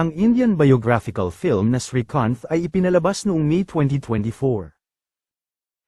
Ang Indian biographical film na Srikanth ay ipinalabas noong May 2024.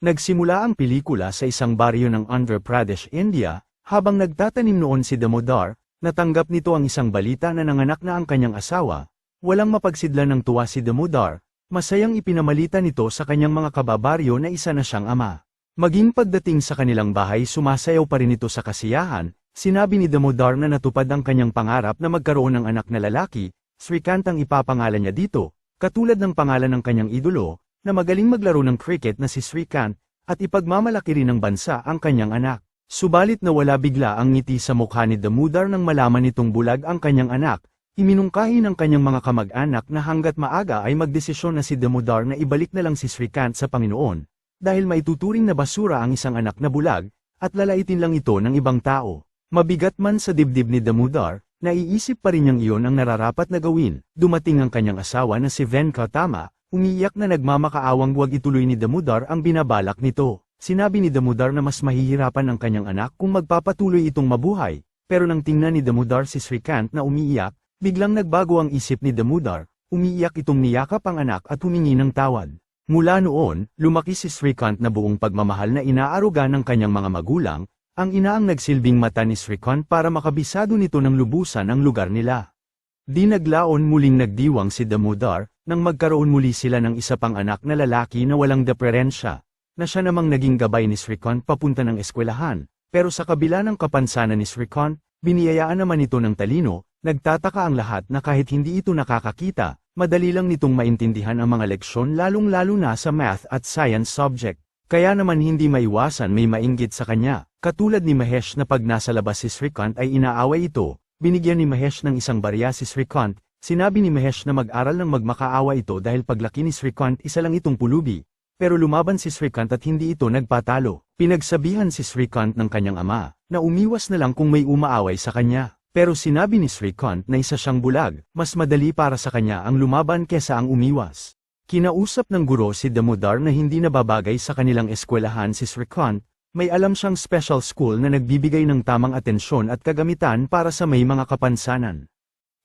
Nagsimula ang pelikula sa isang baryo ng Andhra Pradesh, India, habang nagtatanim noon si Damodar, natanggap nito ang isang balita na nanganak na ang kanyang asawa, walang mapagsidlan ng tuwa si Damodar, masayang ipinamalita nito sa kanyang mga kababaryo na isa na siyang ama. Maging pagdating sa kanilang bahay sumasayaw pa rin ito sa kasiyahan, sinabi ni Damodar na natupad ang kanyang pangarap na magkaroon ng anak na lalaki, Srikant ang ipapangalan niya dito, katulad ng pangalan ng kanyang idolo, na magaling maglaro ng cricket na si Srikant, at ipagmamalaki rin ng bansa ang kanyang anak. Subalit na wala bigla ang ngiti sa mukha ni Damodar nang malaman nitong bulag ang kanyang anak, iminungkahi ng kanyang mga kamag-anak na hanggat maaga ay magdesisyon na si Damodar na ibalik na lang si Srikant sa Panginoon, dahil maituturing na basura ang isang anak na bulag, at lalaitin lang ito ng ibang tao. Mabigat man sa dibdib ni Damodar, naiisip pa rin niyang iyon ang nararapat na gawin, dumating ang kanyang asawa na si Venkatama, umiiyak na nagmamakaawang huwag ituloy ni Damodar ang binabalak nito. Sinabi ni Damodar na mas mahihirapan ang kanyang anak kung magpapatuloy itong mabuhay, pero nang tingnan ni Damodar si Srikant na umiiyak, biglang nagbago ang isip ni Damodar, umiiyak itong niyakap ang anak at humingi ng tawad. Mula noon, lumaki si Srikant na buong pagmamahal na inaaruga ng kanyang mga magulang, ang ina ang nagsilbing mata ni Srikant para makabisado nito ng lubusan ang lugar nila. Di naglaon muling nagdiwang si Damodar, nang magkaroon muli sila ng isa pang anak na lalaki na walang deperensya, na siya namang naging gabay ni Srikant papunta ng eskwelahan, pero sa kabila ng kapansanan ni Srikant, biniyayaan naman ito ng talino, nagtataka ang lahat na kahit hindi ito nakakakita, madali lang nitong maintindihan ang mga leksyon lalong-lalo na sa math at science subject. Kaya naman hindi maiwasan may mainggit sa kanya, katulad ni Mahesh na pag nasa labas si Srikant ay inaaway ito, binigyan ni Mahesh ng isang barya si Srikant, sinabi ni Mahesh na mag-aral ng magmakaawa ito dahil paglaki ni Srikant isa lang itong pulubi, pero lumaban si Srikant at hindi ito nagpatalo. Pinagsabihan si Srikant ng kanyang ama, na umiwas na lang kung may umaaway sa kanya. Pero sinabi ni Srikant na isa siyang bulag, mas madali para sa kanya ang lumaban kesa ang umiwas. Kinausap ng guro si Damodar na hindi nababagay sa kanilang eskwelahan si Srikant, may alam siyang special school na nagbibigay ng tamang atensyon at kagamitan para sa may mga kapansanan.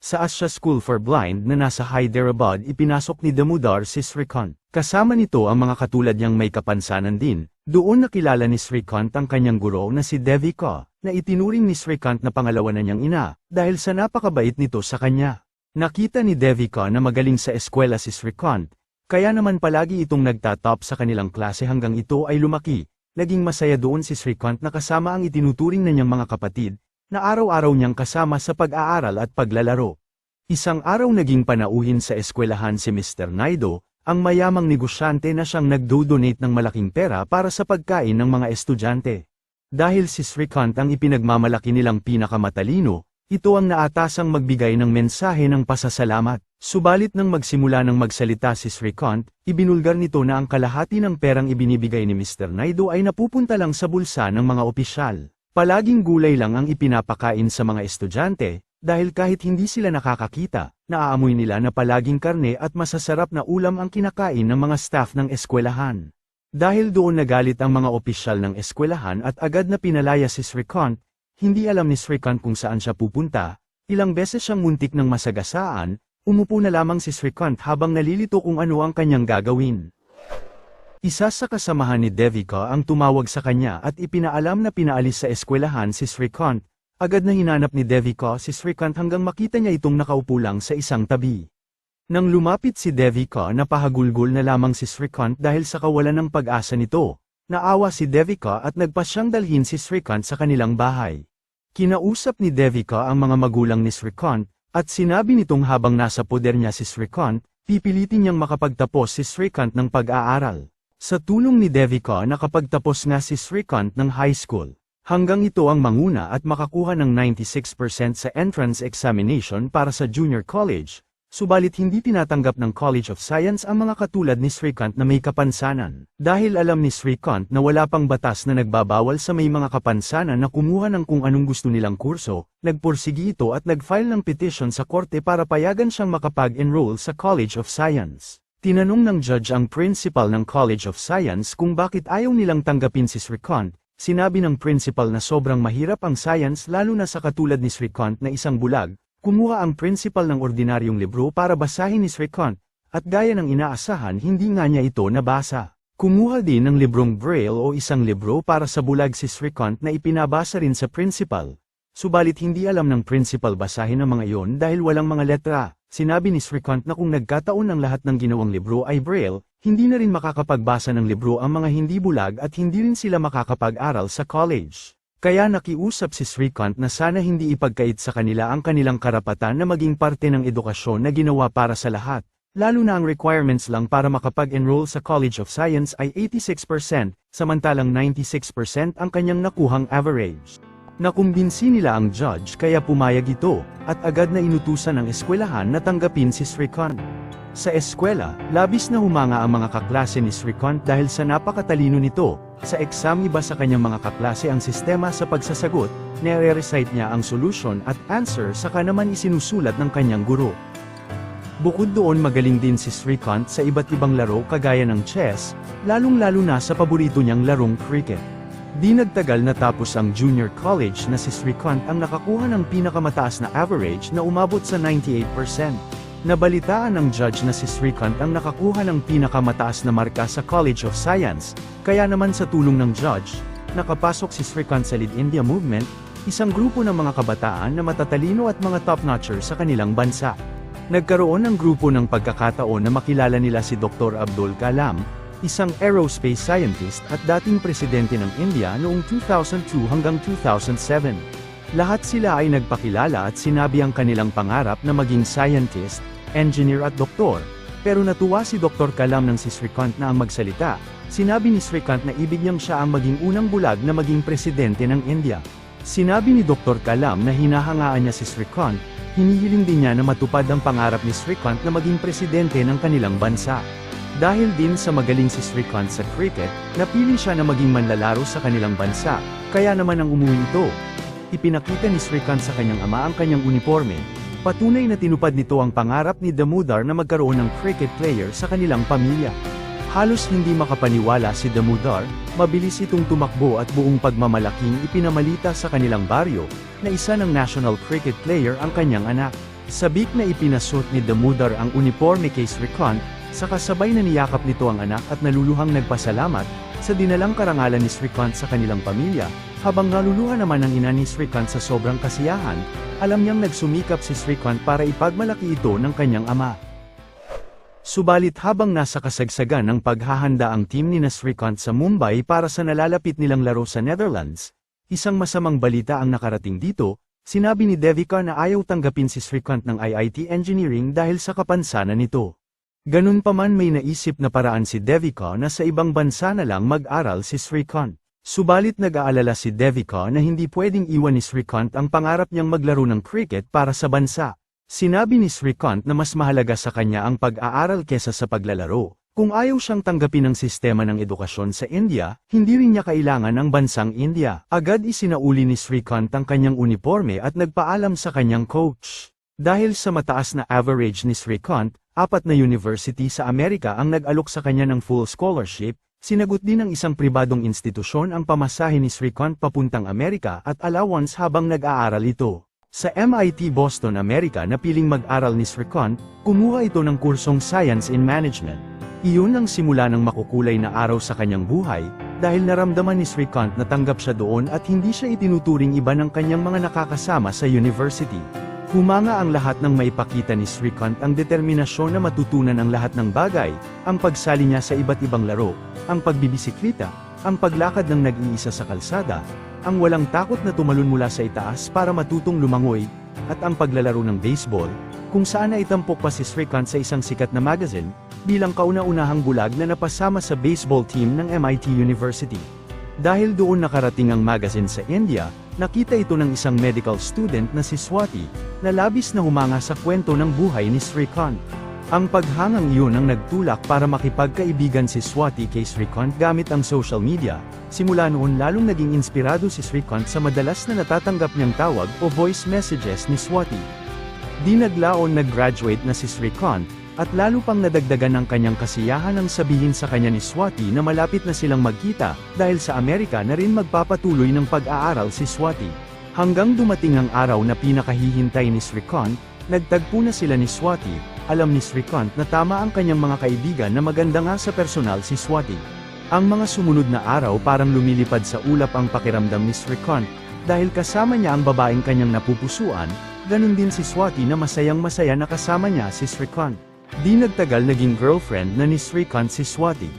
Sa Asya School for Blind na nasa Hyderabad ipinasok ni Damodar si Srikant. Kasama nito ang mga katulad niyang may kapansanan din. Doon nakilala ni Srikant ang kanyang guro na si Devika, na itinuring ni Srikant na pangalawa na niyang ina, dahil sa napakabait nito sa kanya. Nakita ni Devika na magaling sa eskwela si Srikant, kaya naman palagi itong nagtatop sa kanilang klase hanggang ito ay lumaki, naging masaya doon si Srikant na kasama ang itinuturing na niyang mga kapatid, na araw-araw niyang kasama sa pag-aaral at paglalaro. Isang araw naging panauhin sa eskwelahan si Mr. Naido, ang mayamang negosyante na siyang nagdo-donate ng malaking pera para sa pagkain ng mga estudyante. Dahil si Srikant ang ipinagmamalaki nilang pinakamatalino, ito ang naatasang magbigay ng mensahe ng pasasalamat. Subalit nang magsimula ng magsalita si Srikant, ibinulgar nito na ang kalahati ng perang ibinibigay ni Mr. Naido ay napupunta lang sa bulsa ng mga opisyal. Palaging gulay lang ang ipinapakain sa mga estudyante, dahil kahit hindi sila nakakakita, naaamoy nila na palaging karne at masasarap na ulam ang kinakain ng mga staff ng eskwelahan. Dahil doon nagalit ang mga opisyal ng eskwelahan at agad na pinalaya si Srikant, hindi alam ni Srikant kung saan siya pupunta, ilang beses siyang muntik ng masagasaan, umupo na lamang si Srikant habang nalilito kung ano ang kanyang gagawin. Isa sa kasamahan ni Devika ang tumawag sa kanya at ipinaalam na pinaalis sa eskwelahan si Srikant, agad na hinanap ni Devika si Srikant hanggang makita niya itong nakaupo lang sa isang tabi. Nang lumapit si Devika napahagulgol na lamang si Srikant dahil sa kawalan ng pag-asa nito, naawa si Devika at nagpasyang dalhin si Srikant sa kanilang bahay. Kinausap ni Devika ang mga magulang ni Srikant, at sinabi nitong habang nasa poder niya si Srikant, pipilitin niyang makapagtapos si Srikant ng pag-aaral. Sa tulong ni Devika nakapagtapos nga si Srikant ng high school. Hanggang ito ang manguna at makakuha ng 96% sa entrance examination para sa junior college, subalit hindi tinatanggap ng College of Science ang mga katulad ni Srikant na may kapansanan. Dahil alam ni Srikant na wala pang batas na nagbabawal sa may mga kapansanan na kumuha ng kung anong gusto nilang kurso, nagpursigi ito at nag-file ng petition sa korte para payagan siyang makapag-enroll sa College of Science. Tinanong ng judge ang principal ng College of Science kung bakit ayaw nilang tanggapin si Srikant, sinabi ng principal na sobrang mahirap ang science lalo na sa katulad ni Srikant na isang bulag, Kumuha ang principal ng ordinaryong libro para basahin ni Srikant, at gaya ng inaasahan hindi nga niya ito nabasa. Kumuha din ng librong Braille o isang libro para sa bulag si Srikant na ipinabasa rin sa principal. Subalit hindi alam ng principal basahin ang mga iyon dahil walang mga letra. Sinabi ni Srikant na kung nagkataon ang lahat ng ginawang libro ay Braille, hindi na rin makakapagbasa ng libro ang mga hindi bulag at hindi rin sila makakapag-aral sa college. Kaya nakiusap si Srikant na sana hindi ipagkait sa kanila ang kanilang karapatan na maging parte ng edukasyon na ginawa para sa lahat, lalo na ang requirements lang para makapag-enroll sa College of Science ay 86%, samantalang 96% ang kanyang nakuhang average. Nakumbinsi nila ang judge kaya pumayag ito, at agad na inutusan ng eskwelahan na tanggapin si Srikant. Sa eskwela, labis na humanga ang mga kaklase ni Srikant dahil sa napakatalino nito, sa exam iba sa kanyang mga kaklase ang sistema sa pagsasagot, nire-recite niya ang solution at answer saka naman isinusulat ng kanyang guro. Bukod doon magaling din si Srikant sa iba't ibang laro kagaya ng chess, lalong-lalo na sa paborito niyang larong cricket. Di nagtagal natapos ang junior college na si Srikant ang nakakuha ng pinakamataas na average na umabot sa 98%. Nabalitaan ng judge na si Srikant ang nakakuha ng pinakamataas na marka sa College of Science, kaya naman sa tulong ng judge, nakapasok si Srikant sa Lead India Movement, isang grupo ng mga kabataan na matatalino at mga top-notcher sa kanilang bansa. Nagkaroon ng grupo ng pagkakataon na makilala nila si Dr. Abdul Kalam, isang aerospace scientist at dating presidente ng India noong 2002 hanggang 2007. Lahat sila ay nagpakilala at sinabi ang kanilang pangarap na maging scientist, engineer at doktor, pero natuwa si Dr. Kalam nang si Srikant na ang magsalita. Sinabi ni Srikant na ibig niyang siya ang maging unang bulag na maging presidente ng India. Sinabi ni Dr. Kalam na hinahangaan niya si Srikant, hinihiling din niya na matupad ang pangarap ni Srikant na maging presidente ng kanilang bansa. Dahil din sa magaling si Srikant sa cricket, napili siya na maging manlalaro sa kanilang bansa, kaya naman ang umuwi ito. Ipinakita ni Srikant sa kanyang ama ang kanyang uniforme. Patunay na tinupad nito ang pangarap ni Damodar na magkaroon ng cricket player sa kanilang pamilya. Halos hindi makapaniwala si Damodar, mabilis itong tumakbo at buong pagmamalaking ipinamalita sa kanilang baryo, na isa ng national cricket player ang kanyang anak. Sabik na ipinasot ni Damodar ang uniforme kay Srikant, sa kasabay na niyakap nito ang anak at naluluhang nagpasalamat, sa dinalang karangalan ni Srikant sa kanilang pamilya, habang naluluha naman ang ina ni Srikant sa sobrang kasiyahan, alam niyang nagsumikap si Srikant para ipagmalaki ito ng kanyang ama. Subalit habang nasa kasagsagan ng paghahanda ang team ni Srikant sa Mumbai para sa nalalapit nilang laro sa Netherlands, isang masamang balita ang nakarating dito, sinabi ni Devika na ayaw tanggapin si Srikant ng IIT Engineering dahil sa kapansanan nito. Ganun pa man may naisip na paraan si Devika na sa ibang bansa na lang mag-aral si Srikant. Subalit nag-aalala si Devika na hindi pwedeng iwan ni Srikant ang pangarap niyang maglaro ng cricket para sa bansa. Sinabi ni Srikant na mas mahalaga sa kanya ang pag-aaral kesa sa paglalaro. Kung ayaw siyang tanggapin ng sistema ng edukasyon sa India, hindi rin niya kailangan ang bansang India. Agad isinauli ni Srikant ang kanyang uniforme at nagpaalam sa kanyang coach. Dahil sa mataas na average ni Srikant, apat na university sa Amerika ang nag-alok sa kanya ng full scholarship, Sinagot din ng isang pribadong institusyon ang pamasahe ni Srikant papuntang Amerika at allowance habang nag-aaral ito. Sa MIT Boston, Amerika na piling mag-aral ni Srikant, kumuha ito ng kursong Science in Management. Iyon ang simula ng makukulay na araw sa kanyang buhay, dahil naramdaman ni Srikant na tanggap siya doon at hindi siya itinuturing iba ng kanyang mga nakakasama sa university. Humanga ang lahat ng maipakita ni Srikant ang determinasyon na matutunan ang lahat ng bagay, ang pagsali niya sa iba't ibang laro, ang pagbibisiklita, ang paglakad ng nag-iisa sa kalsada, ang walang takot na tumalon mula sa itaas para matutong lumangoy, at ang paglalaro ng baseball, kung saan naitampok pa si Srikant sa isang sikat na magazine, bilang kauna-unahang bulag na napasama sa baseball team ng MIT University. Dahil doon nakarating ang magazine sa India, Nakita ito ng isang medical student na si Swati, na labis na humanga sa kwento ng buhay ni Srikant. Ang paghangang iyon ang nagtulak para makipagkaibigan si Swati kay Srikant gamit ang social media. Simula noon lalong naging inspirado si Srikant sa madalas na natatanggap niyang tawag o voice messages ni Swati. Di naglaon nag-graduate na si Srikant, at lalo pang nadagdagan ng kanyang kasiyahan ang sabihin sa kanya ni Swati na malapit na silang magkita, dahil sa Amerika na rin magpapatuloy ng pag-aaral si Swati. Hanggang dumating ang araw na pinakahihintay ni Srikant, nagtagpo na sila ni Swati, alam ni Srikant na tama ang kanyang mga kaibigan na maganda nga sa personal si Swati. Ang mga sumunod na araw parang lumilipad sa ulap ang pakiramdam ni Srikant, dahil kasama niya ang babaeng kanyang napupusuan, ganun din si Swati na masayang masaya na kasama niya si Srikant. Di nagtagal naging girlfriend na ni Srikant si Swati.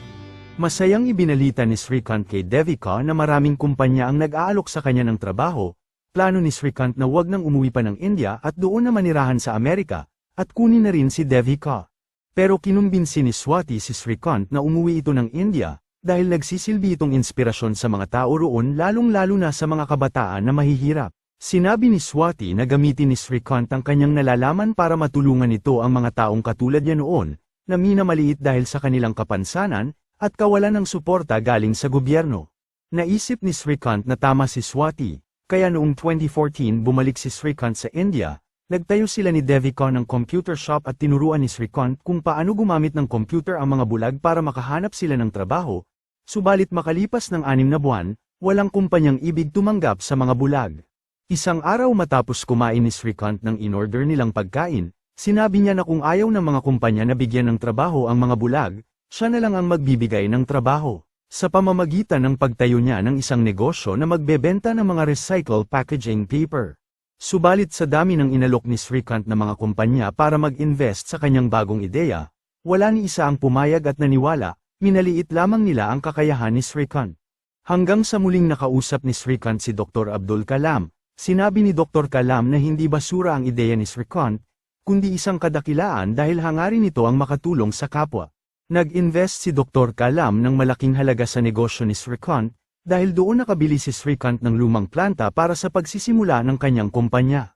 Masayang ibinalita ni Srikant kay Devika na maraming kumpanya ang nag-aalok sa kanya ng trabaho, plano ni Srikant na wag nang umuwi pa ng India at doon na manirahan sa Amerika, at kunin na rin si Devika. Pero kinumbinsi ni Swati si Srikant na umuwi ito ng India, dahil nagsisilbi itong inspirasyon sa mga tao roon lalong-lalo na sa mga kabataan na mahihirap. Sinabi ni Swati na gamitin ni Srikant ang kanyang nalalaman para matulungan ito ang mga taong katulad niya noon, na minamaliit dahil sa kanilang kapansanan, at kawalan ng suporta galing sa gobyerno. Naisip ni Srikant na tama si Swati, kaya noong 2014 bumalik si Srikant sa India, nagtayo sila ni Devika ng computer shop at tinuruan ni Srikant kung paano gumamit ng computer ang mga bulag para makahanap sila ng trabaho, subalit makalipas ng anim na buwan, walang kumpanyang ibig tumanggap sa mga bulag. Isang araw matapos kumain ni Srikant ng in-order nilang pagkain, sinabi niya na kung ayaw ng mga kumpanya na bigyan ng trabaho ang mga bulag, siya na lang ang magbibigay ng trabaho. Sa pamamagitan ng pagtayo niya ng isang negosyo na magbebenta ng mga recycle packaging paper. Subalit sa dami ng inalok ni Srikant na mga kumpanya para mag-invest sa kanyang bagong ideya, wala ni isa ang pumayag at naniwala, minaliit lamang nila ang kakayahan ni Srikant. Hanggang sa muling nakausap ni Srikant si Dr. Abdul Kalam, sinabi ni Dr. Kalam na hindi basura ang ideya ni Srikant, kundi isang kadakilaan dahil hangarin nito ang makatulong sa kapwa. Nag-invest si Dr. Kalam ng malaking halaga sa negosyo ni Srikant, dahil doon nakabili si Srikant ng lumang planta para sa pagsisimula ng kanyang kumpanya.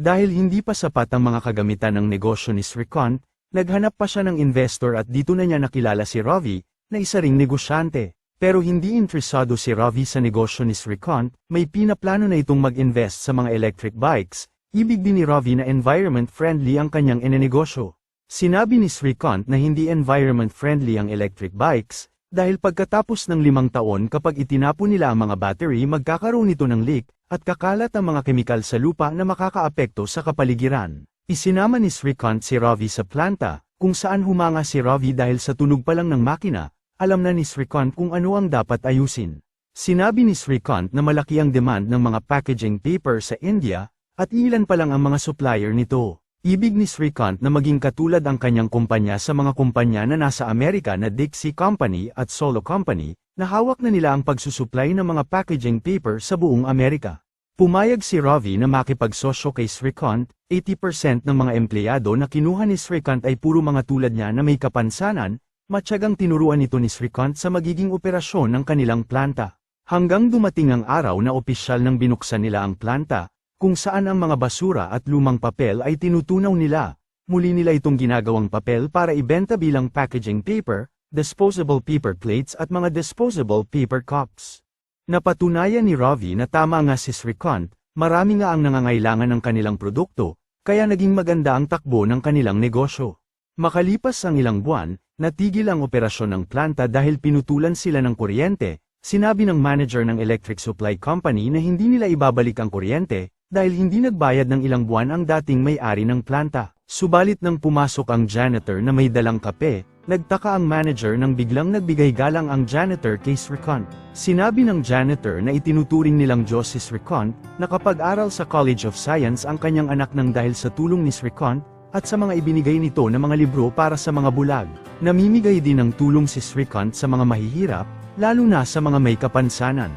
Dahil hindi pa sapat ang mga kagamitan ng negosyo ni Srikant, naghanap pa siya ng investor at dito na niya nakilala si Ravi, na isa ring negosyante. Pero hindi interesado si Ravi sa negosyo ni Srikant, may pinaplano na itong mag-invest sa mga electric bikes, ibig din ni Ravi na environment friendly ang kanyang inenegosyo. Sinabi ni Srikant na hindi environment friendly ang electric bikes, dahil pagkatapos ng limang taon kapag itinapon nila ang mga battery magkakaroon ito ng leak, at kakalat ang mga kemikal sa lupa na makakaapekto sa kapaligiran. Isinama ni Srikant si Ravi sa planta, kung saan humanga si Ravi dahil sa tunog pa lang ng makina, alam na ni Srikant kung ano ang dapat ayusin. Sinabi ni Srikant na malaki ang demand ng mga packaging paper sa India, at ilan pa lang ang mga supplier nito. Ibig ni Srikant na maging katulad ang kanyang kumpanya sa mga kumpanya na nasa Amerika na Dixie Company at Solo Company, na hawak na nila ang pagsusupply ng mga packaging paper sa buong Amerika. Pumayag si Ravi na makipagsosyo kay Srikant, 80% ng mga empleyado na kinuha ni Srikant ay puro mga tulad niya na may kapansanan, matyagang tinuruan ito ni Srikant sa magiging operasyon ng kanilang planta. Hanggang dumating ang araw na opisyal nang binuksan nila ang planta, kung saan ang mga basura at lumang papel ay tinutunaw nila. Muli nila itong ginagawang papel para ibenta bilang packaging paper, disposable paper plates at mga disposable paper cups. Napatunayan ni Ravi na tama nga si Srikant, marami nga ang nangangailangan ng kanilang produkto, kaya naging maganda ang takbo ng kanilang negosyo. Makalipas ang ilang buwan, natigil ang operasyon ng planta dahil pinutulan sila ng kuryente, sinabi ng manager ng electric supply company na hindi nila ibabalik ang kuryente, dahil hindi nagbayad ng ilang buwan ang dating may-ari ng planta. Subalit nang pumasok ang janitor na may dalang kape, nagtaka ang manager nang biglang nagbigay galang ang janitor kay Srikant. Sinabi ng janitor na itinuturing nilang Diyos si Srikant, nakapag-aral sa College of Science ang kanyang anak nang dahil sa tulong ni Srikant, at sa mga ibinigay nito na mga libro para sa mga bulag. Namimigay din ng tulong si Srikant sa mga mahihirap, lalo na sa mga may kapansanan.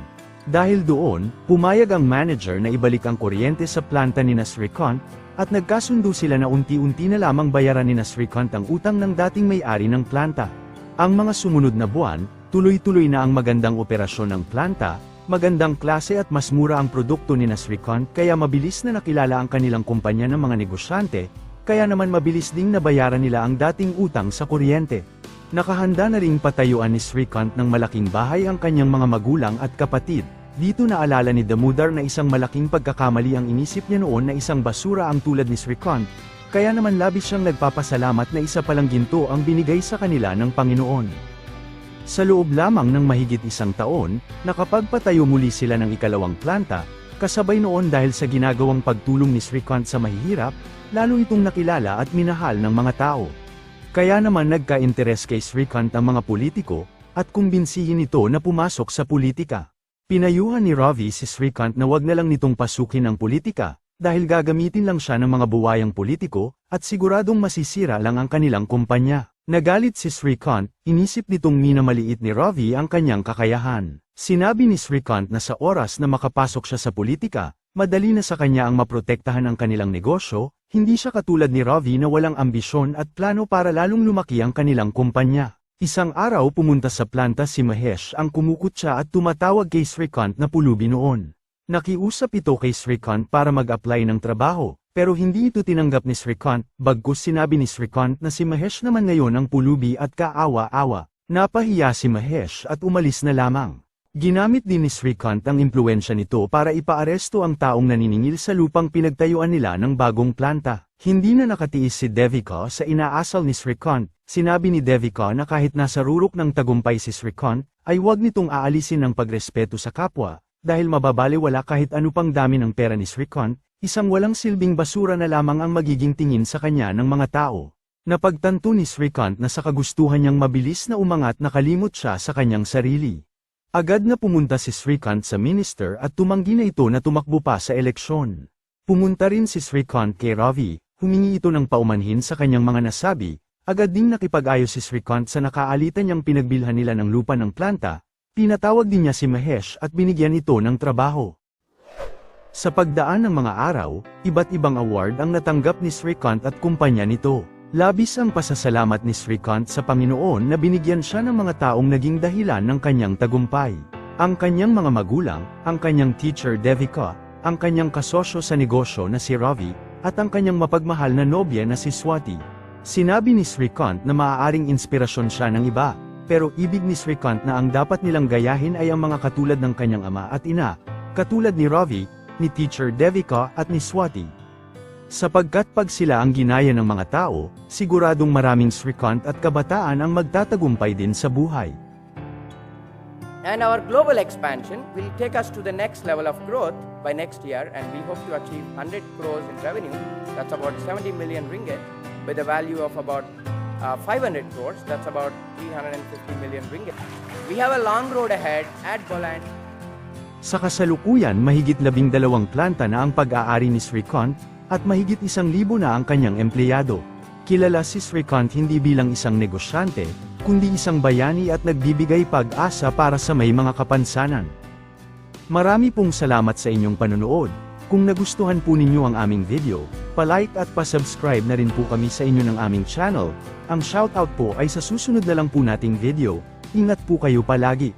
Dahil doon, pumayag ang manager na ibalik ang kuryente sa planta ni Nasrikant, at nagkasundo sila na unti-unti na lamang bayaran ni Nasrikant ang utang ng dating may-ari ng planta. Ang mga sumunod na buwan, tuloy-tuloy na ang magandang operasyon ng planta, magandang klase at mas mura ang produkto ni Nasrikant kaya mabilis na nakilala ang kanilang kumpanya ng mga negosyante, kaya naman mabilis ding nabayaran nila ang dating utang sa kuryente. Nakahanda na ring patayuan ni Srikant ng malaking bahay ang kanyang mga magulang at kapatid, dito naalala ni Damodar na isang malaking pagkakamali ang inisip niya noon na isang basura ang tulad ni Srikant, kaya naman labis siyang nagpapasalamat na isa palang ginto ang binigay sa kanila ng Panginoon. Sa loob lamang ng mahigit isang taon, nakapagpatayo muli sila ng ikalawang planta, Kasabay noon dahil sa ginagawang pagtulong ni Srikant sa mahihirap, lalo itong nakilala at minahal ng mga tao. Kaya naman nagka-interes kay Srikant ang mga politiko, at kumbinsihin ito na pumasok sa politika. Pinayuhan ni Ravi si Srikant na wag na lang nitong pasukin ang politika, dahil gagamitin lang siya ng mga buwayang politiko, at siguradong masisira lang ang kanilang kumpanya. Nagalit si Srikant, inisip nitong minamaliit ni Ravi ang kanyang kakayahan. Sinabi ni Srikant na sa oras na makapasok siya sa politika, madali na sa kanya ang maprotektahan ang kanilang negosyo, hindi siya katulad ni Ravi na walang ambisyon at plano para lalong lumaki ang kanilang kumpanya. Isang araw pumunta sa planta si Mahesh ang kumukutsa at tumatawag kay Srikant na pulubi noon. Nakiusap ito kay Srikant para mag-apply ng trabaho, pero hindi ito tinanggap ni Srikant, bagkus sinabi ni Srikant na si Mahesh naman ngayon ang pulubi at kaawa-awa. Napahiya si Mahesh at umalis na lamang. Ginamit din ni Srikant ang impluensya nito para ipaaresto ang taong naniningil sa lupang pinagtayuan nila ng bagong planta. Hindi na nakatiis si Devika sa inaasal ni Srikant, sinabi ni Devika na kahit nasa rurok ng tagumpay si Srikant, ay huwag nitong aalisin ang pagrespeto sa kapwa, dahil mababaliwala kahit ano pang dami ng pera ni Srikant, isang walang silbing basura na lamang ang magiging tingin sa kanya ng mga tao. Napagtanto ni Srikant na sa kagustuhan niyang mabilis na umangat nakalimot siya sa kanyang sarili. Agad na pumunta si Srikant sa minister at tumanggi na ito na tumakbo pa sa eleksyon. Pumunta rin si Srikant kay Ravi, humingi ito ng paumanhin sa kanyang mga nasabi, agad ding nakipag-ayos si Srikant sa nakaalitan niyang pinagbilhan nila ng lupa ng planta, pinatawag din niya si Mahesh at binigyan ito ng trabaho. Sa pagdaan ng mga araw, iba't ibang award ang natanggap ni Srikant at kumpanya nito. Labis ang pasasalamat ni Srikant sa Panginoon na binigyan siya ng mga taong naging dahilan ng kanyang tagumpay. Ang kanyang mga magulang, ang kanyang teacher Devika, ang kanyang kasosyo sa negosyo na si Ravi, at ang kanyang mapagmahal na nobya na si Swati. Sinabi ni Srikant na maaaring inspirasyon siya ng iba, pero ibig ni Srikant na ang dapat nilang gayahin ay ang mga katulad ng kanyang ama at ina, katulad ni Ravi, ni Teacher Devika at ni Swati. Sapagkat pag sila ang ginaya ng mga tao, siguradong maraming Srikant at kabataan ang magtatagumpay din sa buhay. And our global expansion will take us to the next level of growth by next year, and we hope to achieve 100 crores in revenue. That's about 70 million ringgit, with a value of about uh, 500 crores. That's about 350 million ringgit. We have a long road ahead at Boland. Sa kasalukuyan mahigit labing dalawang planta na ang pag-aari ni Srikant, at mahigit isang libo na ang kanyang empleyado. Kilala si Srikant hindi bilang isang negosyante, kundi isang bayani at nagbibigay pag-asa para sa may mga kapansanan. Marami pong salamat sa inyong panonood. Kung nagustuhan po ninyo ang aming video, palike at pasubscribe na rin po kami sa inyo ng aming channel. Ang shoutout po ay sa susunod na lang po nating video. Ingat po kayo palagi.